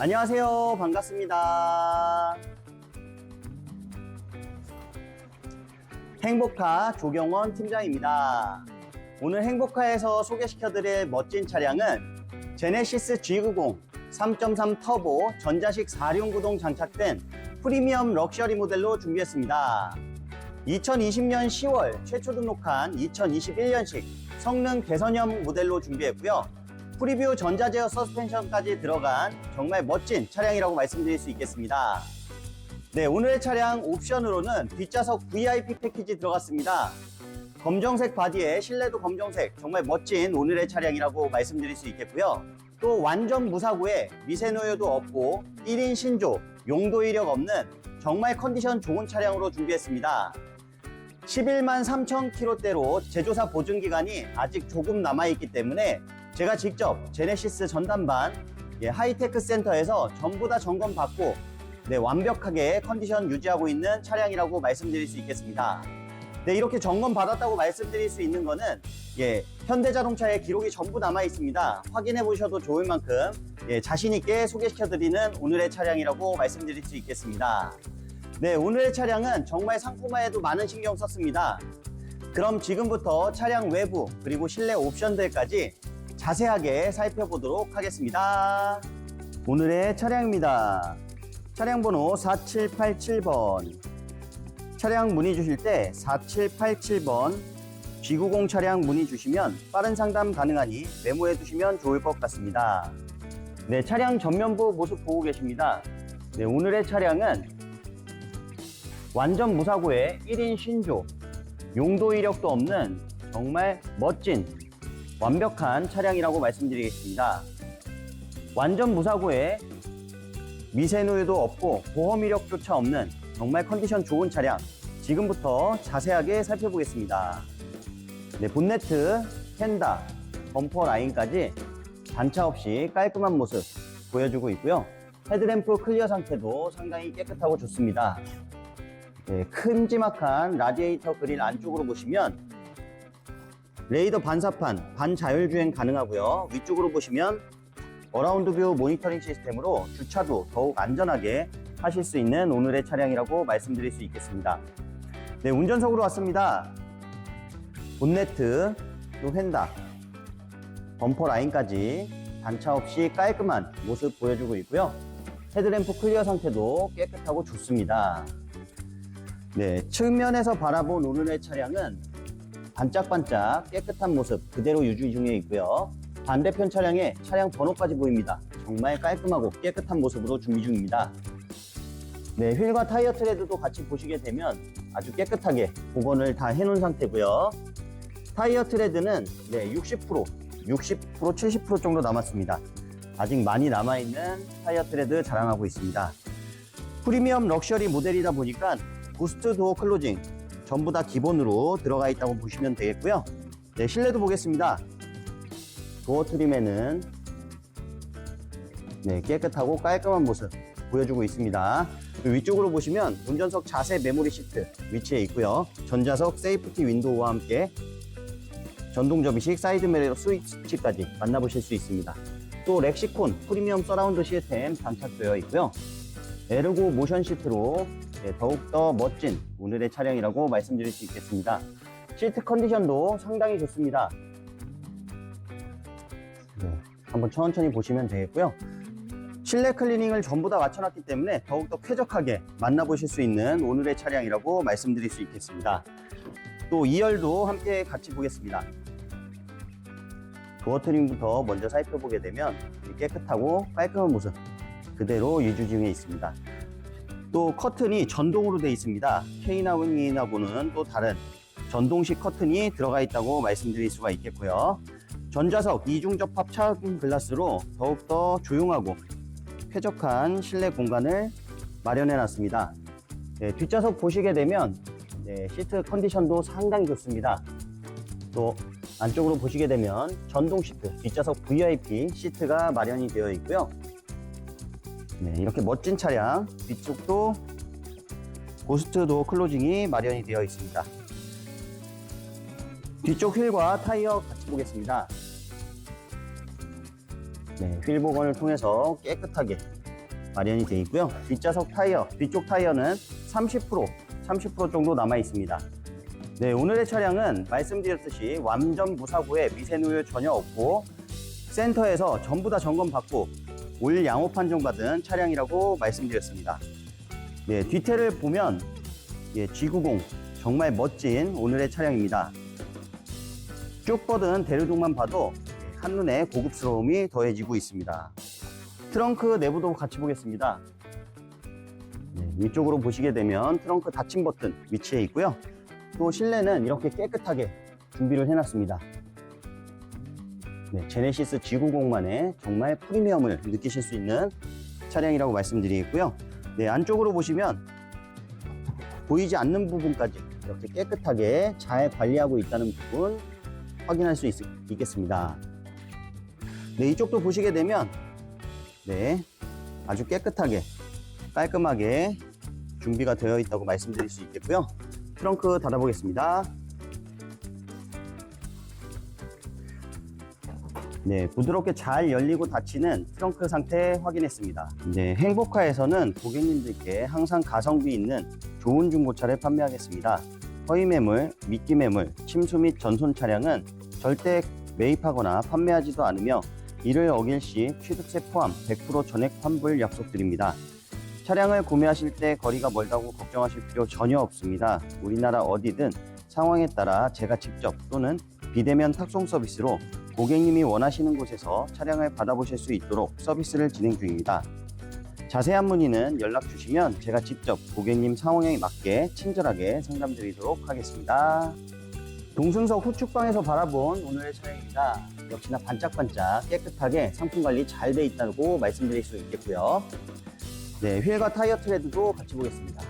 안녕하세요. 반갑습니다. 행복카 조경원 팀장입니다. 오늘 행복카에서 소개시켜드릴 멋진 차량은 제네시스 G90 3.3 터보 전자식 4륜 구동 장착된 프리미엄 럭셔리 모델로 준비했습니다. 2020년 10월 최초 등록한 2021년식 성능 개선형 모델로 준비했고요. 프리뷰 전자제어 서스펜션까지 들어간 정말 멋진 차량이라고 말씀드릴 수 있겠습니다. 네, 오늘의 차량 옵션으로는 뒷좌석 VIP 패키지 들어갔습니다. 검정색 바디에 실내도 검정색, 정말 멋진 오늘의 차량이라고 말씀드릴 수 있겠고요. 또 완전 무사고에 미세노유도 없고 1인 신조, 용도 이력 없는 정말 컨디션 좋은 차량으로 준비했습니다. 11만 3천 킬로대로 제조사 보증 기간이 아직 조금 남아있기 때문에 제가 직접 제네시스 전담반 예, 하이테크 센터에서 전부 다 점검 받고 네, 완벽하게 컨디션 유지하고 있는 차량이라고 말씀드릴 수 있겠습니다. 네, 이렇게 점검 받았다고 말씀드릴 수 있는 거는 예, 현대자동차의 기록이 전부 남아 있습니다. 확인해 보셔도 좋을 만큼 예, 자신 있게 소개시켜 드리는 오늘의 차량이라고 말씀드릴 수 있겠습니다. 네, 오늘의 차량은 정말 상품화에도 많은 신경 썼습니다. 그럼 지금부터 차량 외부 그리고 실내 옵션들까지 자세하게 살펴보도록 하겠습니다. 오늘의 차량입니다. 차량 번호 4787번. 차량 문의 주실 때 4787번 G90 차량 문의 주시면 빠른 상담 가능하니 메모해 두시면 좋을 것 같습니다. 네, 차량 전면부 모습 보고 계십니다. 네, 오늘의 차량은 완전 무사고의 1인 신조, 용도 이력도 없는 정말 멋진 완벽한 차량이라고 말씀드리겠습니다. 완전 무사고에 미세노유도 없고 보험 이력조차 없는 정말 컨디션 좋은 차량 지금부터 자세하게 살펴보겠습니다. 네, 본네트, 펜다, 범퍼 라인까지 단차 없이 깔끔한 모습 보여주고 있고요. 헤드램프 클리어 상태도 상당히 깨끗하고 좋습니다. 네, 큼지막한 라디에이터 그릴 안쪽으로 보시면 레이더 반사판, 반자율주행 가능하고요. 위쪽으로 보시면 어라운드 뷰 모니터링 시스템으로 주차도 더욱 안전하게 하실 수 있는 오늘의 차량이라고 말씀드릴 수 있겠습니다. 네, 운전석으로 왔습니다. 본네트, 또 휀다, 범퍼 라인까지 단차 없이 깔끔한 모습 보여주고 있고요. 헤드램프 클리어 상태도 깨끗하고 좋습니다. 네, 측면에서 바라본 오늘의 차량은 반짝반짝 깨끗한 모습 그대로 유지 중에 있고요. 반대편 차량에 차량 번호까지 보입니다. 정말 깔끔하고 깨끗한 모습으로 준비 중입니다. 네, 휠과 타이어 트레드도 같이 보시게 되면 아주 깨끗하게 복원을 다 해놓은 상태고요. 타이어 트레드는 네, 60%, 60%, 70% 정도 남았습니다. 아직 많이 남아있는 타이어 트레드 자랑하고 있습니다. 프리미엄 럭셔리 모델이다 보니까 부스트 도어 클로징 전부 다 기본으로 들어가 있다고 보시면 되겠고요. 네, 실내도 보겠습니다. 도어 트림에는 네, 깨끗하고 깔끔한 모습 보여주고 있습니다. 위쪽으로 보시면 운전석 자세 메모리 시트 위치해 있고요. 전자석 세이프티 윈도우와 함께 전동 접이식 사이드 미러 스위치까지 만나보실 수 있습니다. 또 렉시콘 프리미엄 서라운드 시스템 장착되어 있고요. 에르고 모션 시트로 네, 더욱더 멋진 오늘의 차량이라고 말씀드릴 수 있겠습니다. 시트 컨디션도 상당히 좋습니다. 네, 한번 천천히 보시면 되겠고요. 실내 클리닝을 전부 다 맞춰놨기 때문에 더욱더 쾌적하게 만나보실 수 있는 오늘의 차량이라고 말씀드릴 수 있겠습니다. 또 2열도 함께 같이 보겠습니다. 도어 트림부터 먼저 살펴보게 되면 깨끗하고 깔끔한 모습 그대로 유지 중에 있습니다. 또 커튼이 전동으로 되어 있습니다. K나 윙이나고는 또 다른 전동식 커튼이 들어가 있다고 말씀드릴 수가 있겠고요. 전자석 이중 접합 차분 글라스로 더욱더 조용하고 쾌적한 실내 공간을 마련해 놨습니다. 네, 뒷좌석 보시게 되면 네, 시트 컨디션도 상당히 좋습니다. 또 안쪽으로 보시게 되면 전동 시트, 뒷좌석 VIP 시트가 마련이 되어 있고요. 네, 이렇게 멋진 차량 뒤쪽도 고스트 도어 클로징이 마련이 되어 있습니다. 뒤쪽 휠과 타이어 같이 보겠습니다. 네, 휠 복원을 통해서 깨끗하게 마련이 되어 있고요. 뒷좌석 타이어, 뒤쪽 타이어는 30% 30% 정도 남아 있습니다. 네, 오늘의 차량은 말씀드렸듯이 완전 무사고에 미세누유 전혀 없고 센터에서 전부 다 점검 받고 올 양호 판정 받은 차량이라고 말씀드렸습니다. 네, 뒤태를 보면 예, G90 정말 멋진 오늘의 차량입니다. 쭉 뻗은 대류동만 봐도 한눈에 고급스러움이 더해지고 있습니다. 트렁크 내부도 같이 보겠습니다. 네, 위쪽으로 보시게 되면 트렁크 닫힘 버튼 위치해 있고요. 또 실내는 이렇게 깨끗하게 준비를 해놨습니다. 네, 제네시스 G90만의 정말 프리미엄을 느끼실 수 있는 차량이라고 말씀드리겠고요. 네, 안쪽으로 보시면 보이지 않는 부분까지 이렇게 깨끗하게 잘 관리하고 있다는 부분 확인할 수 있, 있겠습니다. 네, 이쪽도 보시게 되면 네, 아주 깨끗하게 깔끔하게 준비가 되어 있다고 말씀드릴 수 있겠고요. 트렁크 닫아보겠습니다. 네, 부드럽게 잘 열리고 닫히는 트렁크 상태 확인했습니다. 이제 행복카에서는 고객님들께 항상 가성비 있는 좋은 중고차를 판매하겠습니다. 허위 매물, 미끼 매물, 침수 및 전손 차량은 절대 매입하거나 판매하지도 않으며 이를 어길 시 취득세 포함 100% 전액 환불 약속드립니다. 차량을 구매하실 때 거리가 멀다고 걱정하실 필요 전혀 없습니다. 우리나라 어디든 상황에 따라 제가 직접 또는 비대면 탁송 서비스로 고객님이 원하시는 곳에서 차량을 받아보실 수 있도록 서비스를 진행 중입니다. 자세한 문의는 연락 주시면 제가 직접 고객님 상황에 맞게 친절하게 상담드리도록 하겠습니다. 동승석 후측방에서 바라본 오늘의 차량입니다. 역시나 반짝반짝 깨끗하게 상품 관리 잘 돼 있다고 말씀드릴 수 있겠고요. 네, 휠과 타이어 트레드도 같이 보겠습니다.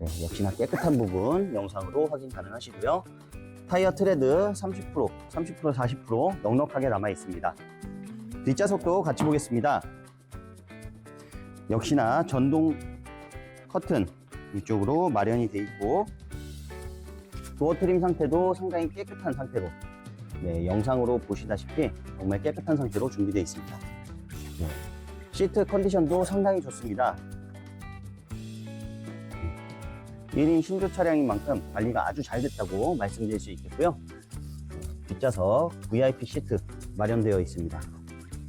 네, 역시나 깨끗한 부분 영상으로 확인 가능하시고요. 타이어 트레드 30%, 30%, 40% 넉넉하게 남아 있습니다. 뒷좌석도 같이 보겠습니다. 역시나 전동 커튼 위쪽으로 마련이 되어 있고 도어 트림 상태도 상당히 깨끗한 상태로 네, 영상으로 보시다시피 정말 깨끗한 상태로 준비되어 있습니다. 네, 시트 컨디션도 상당히 좋습니다. 1인 신조 차량인 만큼 관리가 아주 잘 됐다고 말씀드릴 수 있겠고요. 뒷좌석 VIP 시트 마련되어 있습니다.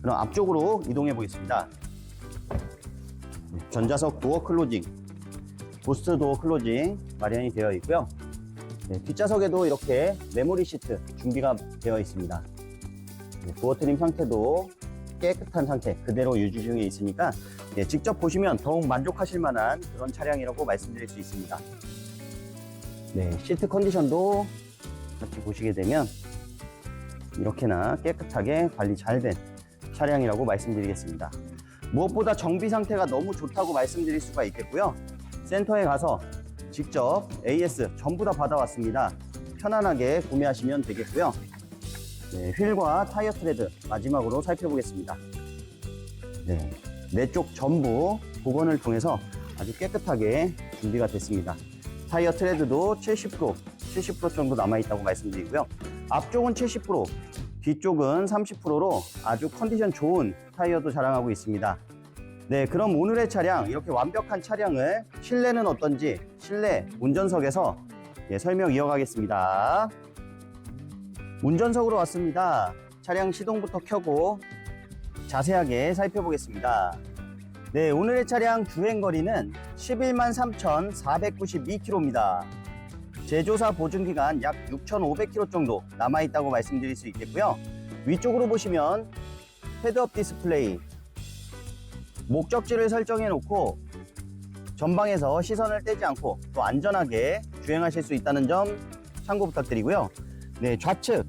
그럼 앞쪽으로 이동해 보겠습니다. 전좌석 도어 클로징, 보스트 도어 클로징 마련이 되어 있고요. 네, 뒷좌석에도 이렇게 메모리 시트 준비가 되어 있습니다. 네, 도어 트림 상태도 깨끗한 상태 그대로 유지 중에 있으니까 예, 직접 보시면 더욱 만족하실 만한 그런 차량이라고 말씀드릴 수 있습니다. 네, 시트 컨디션도 같이 보시게 되면 이렇게나 깨끗하게 관리 잘 된 차량이라고 말씀드리겠습니다. 무엇보다 정비 상태가 너무 좋다고 말씀드릴 수가 있겠고요. 센터에 가서 직접 AS 전부 다 받아왔습니다. 편안하게 구매하시면 되겠고요. 네, 휠과 타이어 트레드 마지막으로 살펴보겠습니다. 네, 네 쪽 전부 복원을 통해서 아주 깨끗하게 준비가 됐습니다. 타이어 트레드도 70%, 70% 정도 남아있다고 말씀드리고요. 앞쪽은 70%, 뒤쪽은 30%로 아주 컨디션 좋은 타이어도 자랑하고 있습니다. 네, 그럼 오늘의 차량, 이렇게 완벽한 차량을 실내는 어떤지 실내 운전석에서 예, 설명 이어가겠습니다. 운전석으로 왔습니다. 차량 시동부터 켜고 자세하게 살펴보겠습니다. 네, 오늘의 차량 주행 거리는 11만 3,492km입니다. 제조사 보증기간 약 6,500km 정도 남아있다고 말씀드릴 수 있겠고요. 위쪽으로 보시면 헤드업 디스플레이, 목적지를 설정해 놓고 전방에서 시선을 떼지 않고 또 안전하게 주행하실 수 있다는 점 참고 부탁드리고요. 네, 좌측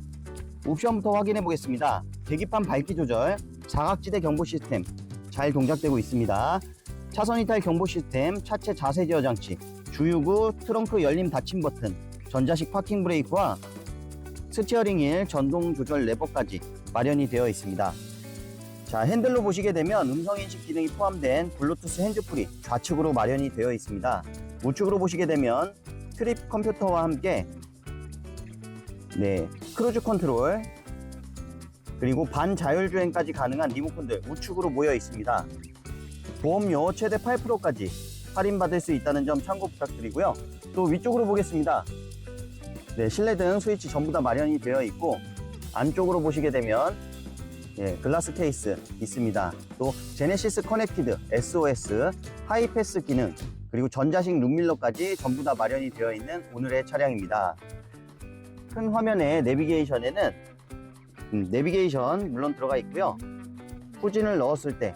옵션부터 확인해 보겠습니다. 계기판 밝기 조절, 사각지대 경보 시스템 잘 동작되고 있습니다. 차선 이탈 경보 시스템, 차체 자세 제어 장치, 주유구 트렁크 열림 닫힘 버튼, 전자식 파킹 브레이크와 스티어링 휠 전동 조절 레버까지 마련이 되어 있습니다. 자, 핸들로 보시게 되면 음성 인식 기능이 포함된 블루투스 핸즈프리 좌측으로 마련이 되어 있습니다. 우측으로 보시게 되면 트립 컴퓨터와 함께 네, 크루즈 컨트롤 그리고 반자율주행까지 가능한 리모컨들 우측으로 모여 있습니다. 보험료 최대 8%까지 할인받을 수 있다는 점 참고 부탁드리고요. 또 위쪽으로 보겠습니다. 네, 실내등 스위치 전부 다 마련이 되어 있고 안쪽으로 보시게 되면 예, 글라스 케이스 있습니다. 또 제네시스 커넥티드, SOS, 하이패스 기능, 그리고 전자식 룸밀러까지 전부 다 마련이 되어 있는 오늘의 차량입니다. 큰 화면의 내비게이션에는 음, 내비게이션 물론 들어가 있고요. 후진을 넣었을 때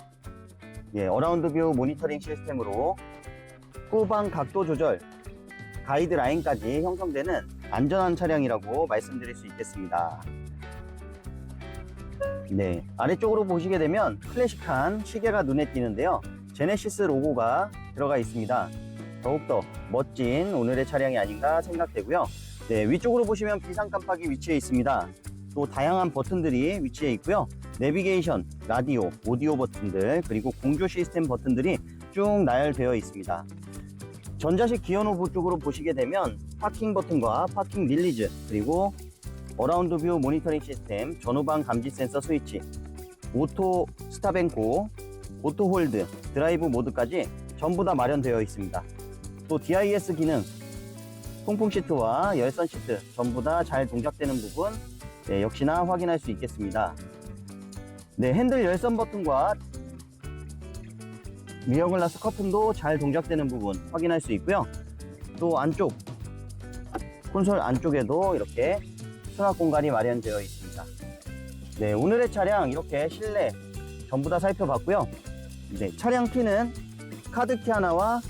예, 어라운드 뷰 모니터링 시스템으로 후방 각도 조절, 가이드라인까지 형성되는 안전한 차량이라고 말씀드릴 수 있겠습니다. 네, 아래쪽으로 보시게 되면 클래식한 시계가 눈에 띄는데요. 제네시스 로고가 들어가 있습니다. 더욱더 멋진 오늘의 차량이 아닌가 생각되고요. 네, 위쪽으로 보시면 비상 깜빡이 위치해 있습니다. 또 다양한 버튼들이 위치해 있고요. 내비게이션, 라디오, 오디오 버튼들, 그리고 공조 시스템 버튼들이 쭉 나열되어 있습니다. 전자식 기어 노브 쪽으로 보시게 되면 파킹 버튼과 파킹 릴리즈, 그리고 어라운드 뷰 모니터링 시스템, 전후방 감지 센서 스위치, 오토 스탑앤고, 오토 홀드, 드라이브 모드까지 전부 다 마련되어 있습니다. 또 DIS 기능, 통풍 시트와 열선 시트 전부 다 잘 동작되는 부분 네, 역시나 확인할 수 있겠습니다. 네, 핸들 열선 버튼과 미러 글라스 커튼도 잘 동작되는 부분 확인할 수 있고요. 또 안쪽 콘솔 안쪽에도 이렇게 수납 공간이 마련되어 있습니다. 네, 오늘의 차량 이렇게 실내 전부 다 살펴봤고요. 네, 차량 키는 카드 키 하나와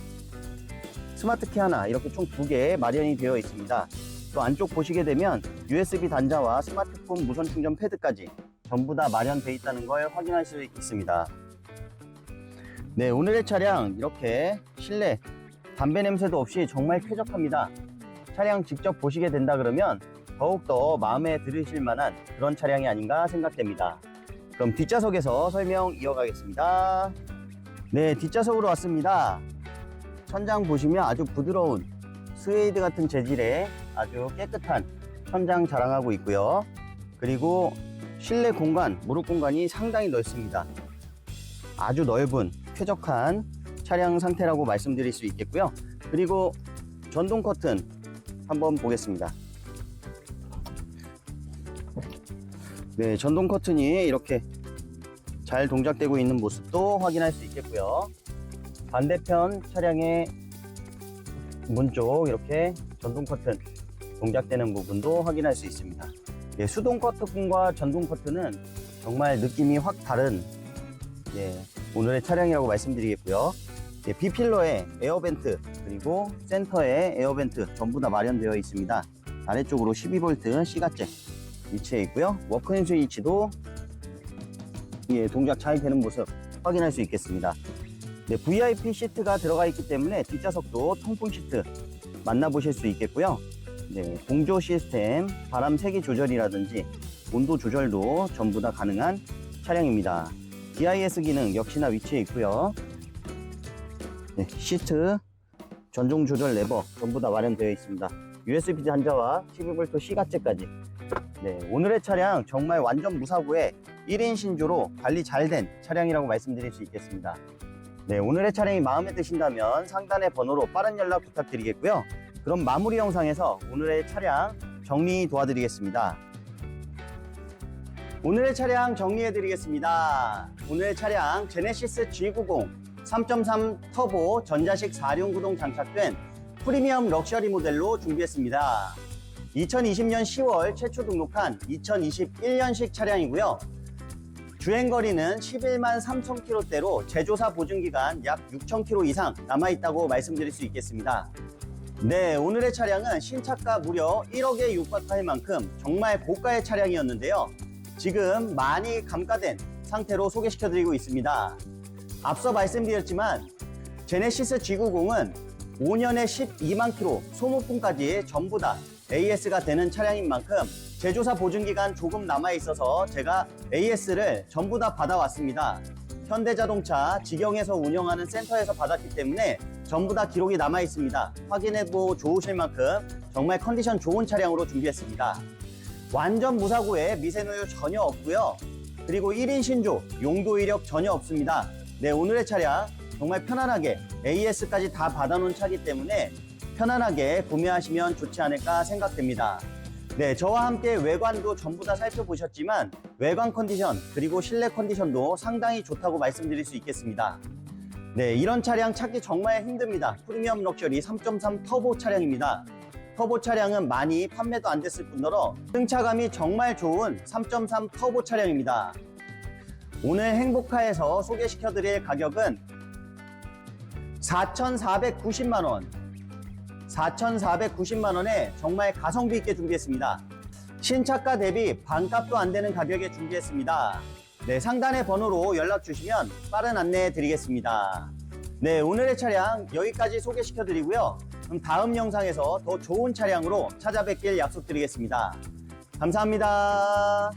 스마트 키 하나 이렇게 총 두 개 마련이 되어 있습니다. 또 안쪽 보시게 되면 USB 단자와 스마트폰 무선 충전 패드까지 전부 다 마련되어 있다는 걸 확인할 수 있습니다. 네, 오늘의 차량 이렇게 실내 담배 냄새도 없이 정말 쾌적합니다. 차량 직접 보시게 된다 그러면 더욱더 마음에 들으실 만한 그런 차량이 아닌가 생각됩니다. 그럼 뒷좌석에서 설명 이어가겠습니다. 네, 뒷좌석으로 왔습니다. 천장 보시면 아주 부드러운 스웨이드 같은 재질의 아주 깨끗한 천장 자랑하고 있고요. 그리고 실내 공간, 무릎 공간이 상당히 넓습니다. 아주 넓은 쾌적한 차량 상태라고 말씀드릴 수 있겠고요. 그리고 전동 커튼 한번 보겠습니다. 네, 전동 커튼이 이렇게 잘 동작되고 있는 모습도 확인할 수 있겠고요. 반대편 차량의 문 쪽 이렇게 전동 커튼 동작되는 부분도 확인할 수 있습니다. 예, 수동 커튼과 전동 커튼은 정말 느낌이 확 다른 예, 오늘의 차량이라고 말씀드리겠고요. 예, B필러에 에어벤트 그리고 센터에 에어벤트 전부 다 마련되어 있습니다. 아래쪽으로 12V C가잭 위치해 있고요. 워크인 스위치도 예, 동작 잘 되는 모습 확인할 수 있겠습니다. 네, VIP 시트가 들어가 있기 때문에 뒷좌석도 통풍 시트 만나보실 수 있겠고요. 네, 공조 시스템, 바람 세기 조절이라든지 온도 조절도 전부 다 가능한 차량입니다. DIS 기능 역시나 위치해 있고요. 네, 시트, 전종 조절 레버 전부 다 마련되어 있습니다. USB 단자와 12V C가째까지. 네, 오늘의 차량 정말 완전 무사고에 1인 신조로 관리 잘 된 차량이라고 말씀드릴 수 있겠습니다. 네, 오늘의 차량이 마음에 드신다면 상단의 번호로 빠른 연락 부탁드리겠고요. 그럼 마무리 영상에서 오늘의 차량 정리 도와드리겠습니다. 오늘의 차량 정리해 드리겠습니다. 오늘의 차량 제네시스 G90 3.3 터보 전자식 4륜 구동 장착된 프리미엄 럭셔리 모델로 준비했습니다. 2020년 10월 최초 등록한 2021년식 차량이고요. 주행거리는 11만 3천 킬로대로 제조사 보증기간 약 6천 킬로 이상 남아있다고 말씀드릴 수 있겠습니다. 네, 오늘의 차량은 신차가 무려 1억에 육박할 만큼 정말 고가의 차량이었는데요. 지금 많이 감가된 상태로 소개시켜드리고 있습니다. 앞서 말씀드렸지만 제네시스 G90은 5년에 12만 킬로 소모품까지 전부 다 AS가 되는 차량인 만큼 제조사 보증기간 조금 남아 있어서 제가 AS를 전부 다 받아왔습니다. 현대자동차 직영에서 운영하는 센터에서 받았기 때문에 전부 다 기록이 남아 있습니다. 확인해보 좋으실 만큼 정말 컨디션 좋은 차량으로 준비했습니다. 완전 무사고에 미세노유 전혀 없고요. 그리고 1인 신조, 용도 이력 전혀 없습니다. 네, 오늘의 차량 정말 편안하게 AS까지 다 받아놓은 차기 때문에 편안하게 구매하시면 좋지 않을까 생각됩니다. 네, 저와 함께 외관도 전부 다 살펴보셨지만 외관 컨디션 그리고 실내 컨디션도 상당히 좋다고 말씀드릴 수 있겠습니다. 네, 이런 차량 찾기 정말 힘듭니다. 프리미엄 럭셔리 3.3 터보 차량입니다. 터보 차량은 많이 판매도 안 됐을 뿐더러 승차감이 정말 좋은 3.3 터보 차량입니다. 오늘 행복카에서 소개시켜 드릴 가격은 4,490만 원. 4,490만 원에 정말 가성비 있게 준비했습니다. 신차가 대비 반값도 안 되는 가격에 준비했습니다. 네, 상단의 번호로 연락 주시면 빠른 안내해 드리겠습니다. 네, 오늘의 차량 여기까지 소개시켜 드리고요. 그럼 다음 영상에서 더 좋은 차량으로 찾아뵙길 약속드리겠습니다. 감사합니다.